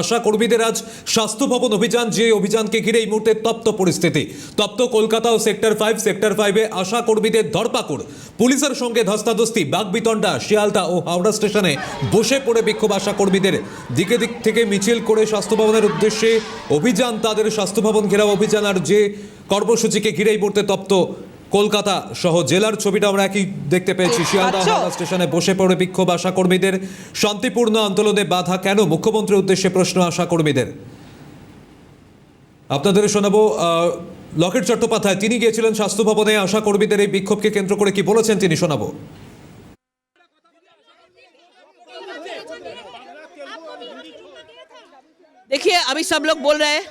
আশা কর্মীদের আজ স্বাস্থ্য ভবন অভিযান, যে অভিযানকে ঘিরে এই মুহূর্তে তপ্ত পরিস্থিতি। তপ্ত কলকাতা ও সেক্টর ফাইভ, সেক্টর ফাইভে আশা কর্মীদের ধরপাকড়। পুলিশের সঙ্গে ধস্তাধস্তি, বাগবিতণ্ডা, শিয়ালদা ও হাওড়া স্টেশনে বসে পড়ে বিক্ষোভ আশা কর্মীদের। দিকে দিক থেকে মিছিল করে স্বাস্থ্য ভবনের উদ্দেশ্যে অভিযান, তাদের স্বাস্থ্য ভবন ঘেরাও অভিযান আর যে কর্মসূচিকে ঘিরে এই মুহূর্তে তপ্ত কলকাতা সহ জেলার ছবিটা আমরা একই দেখতে পেয়েছি শিয়ালদা আচ্ছা। হাওড়া স্টেশনে বসে পড়ে বিক্ষোভ আশা কর্মীদের শান্তিপূর্ণ আন্দোলনে বাধা কেন মুখ্যমন্ত্রীর উদ্দেশ্যে প্রশ্ন আশা কর্মীদের আপনাদের শোনাবো আহ, লকেট চট্টোপাধ্যায় তিনি গিয়েছিলেন স্বাস্থ্য ভবনে আশা কর্মীদের এই বিক্ষোভকে কেন্দ্র করে কি বলেছেন তিনি শোনাবো देखिए अभी सब लोग बोल रहे हैं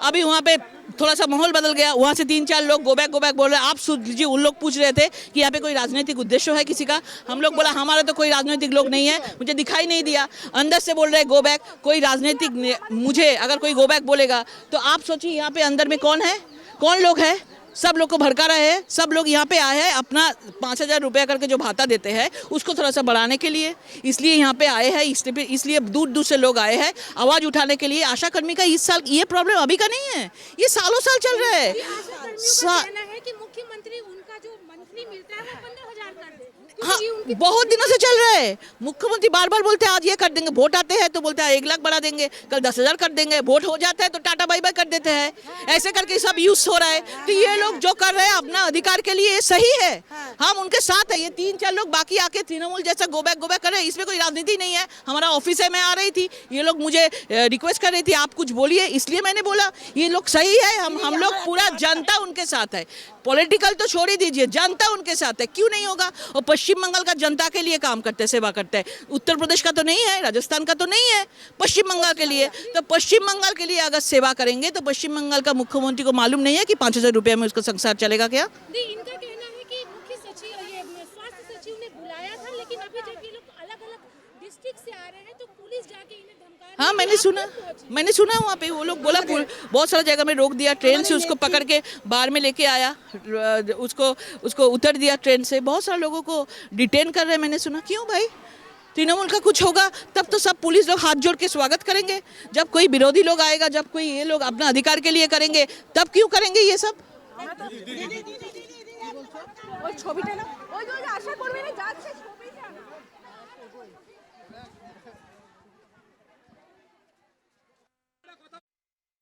अभी वहाँ पे थोड़ा सा माहौल बदल गया, वहाँ से तीन चार लोग गो बैक गो बैक बोल रहे, आप जी उन लोग पूछ रहे थे कि यहाँ पे कोई राजनीतिक उद्देश्य है किसी का? हम लोग बोला, हमारा तो कोई राजनीतिक लोग नहीं है, मुझे दिखाई नहीं दिया। अंदर से बोल रहे गो बैक कोई राजनीतिक मुझे अगर कोई गो बैक बोलेगा तो आप सोचिए यहाँ पे अंदर में कौन है? कौन लोग है? सब लोग को भड़का रहे हैं सब लोग यहाँ पे आए हैं अपना पाँच हज़ार रुपया करके जो भाता देते हैं उसको थोड़ा सा बढ़ाने के लिए। इसलिए यहाँ पे आए हैं इसलिए इसलिए दूर दूर से लोग आए हैं। आवाज़ उठाने के लिए आशा कर्मी का इस साल ये प्रॉब्लम अभी का नहीं है ये सालों साल चल रहा है। सा- है कि मुख्यमंत्री उनका जो मंथली मिलता है वो पंद्रह हज़ार कर दे हाँ बहुत दिनों से चल रहा है। मुख्यमंत्री बार बार बोलते हैं, आज ये कर देंगे, वोट आते हैं। तो बोलते हैं एक लाख बढ़ा देंगे, कल दस हज़ार कर देंगे, वोट हो जाता है तो टाटा बाई बाई कर देते हैं। ऐसे करके सब यूज़ हो रहा है। तो ये लोग जो कर रहे हैं, अपना अधिकार के लिए सही है। हम उनके साथ है, ये तीन चार लोग, बाकी आके तृणमूल जैसा गो बैक गो बैक कर रहे हैं, इसमें कोई राजनीति नहीं है। हमारा ऑफ़िस है, मैं आ रही थी। ये लोग मुझे रिक्वेस्ट कर रही थी, आप कुछ बोलिए। इसलिए मैंने बोला, ये लोग सही है, हम हम लोग पूरा जनता उनके साथ है। पॉलिटिकल तो छोड़ ही दीजिए, जनता उनके साथ है, क्यों नहीं होगा? और पश्चिम बंगाल का जनता के लिए काम करते हैं सेवा करते हैं। उत्तर प्रदेश का तो नहीं है, राजस्थान का तो नहीं है, पश्चिम बंगाल के लिए। तो पश्चिम बंगाल के लिए अगर सेवा करेंगे तो पश्चिम बंगाल का मुख्यमंत्री को मालूम नहीं है कि पाँच हज़ार रुपये में उसका संसार चलेगा क्या? है डिस्ट्रिक्ट से आ रहे हैं तो पुलिस जाके इन्हें हाँ है। मैंने आप सुना लोग पहुंचे। मैंने सुना वहाँ पे वो लोग बोला पुल- बहुत सारा जगह में रोक दिया ट्रेन से उसको पकड़ के बाहर में लेके आया र- उसको उसको उतर दिया ट्रेन से बहुत सारे लोगों को डिटेन कर रहे हैं मैंने सुना क्यों भाई तृणमूल का कुछ होगा तब तो सब पुलिस लोग हाथ जोड़ के स्वागत करेंगे जब कोई विरोधी लोग आएगा जब कोई ये लोग अपना अधिकार के लिए करेंगे तब क्यों करेंगे ये सब ওই ছবিটা না ওই যে ওই যে আশা করবে না যাচ্ছে ছবিটা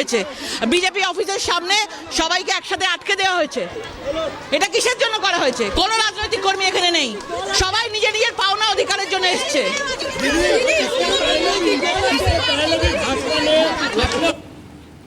হয়েছে বিজেপি অফিসের সামনে সবাইকে একসাথে আটকে দেওয়া হয়েছে এটা কিসের জন্য করা হয়েছে কোনো রাজনৈতিক কর্মী এখানে নেই সবাই নিজের নিজের পাওনা অধিকারের জন্য এসছে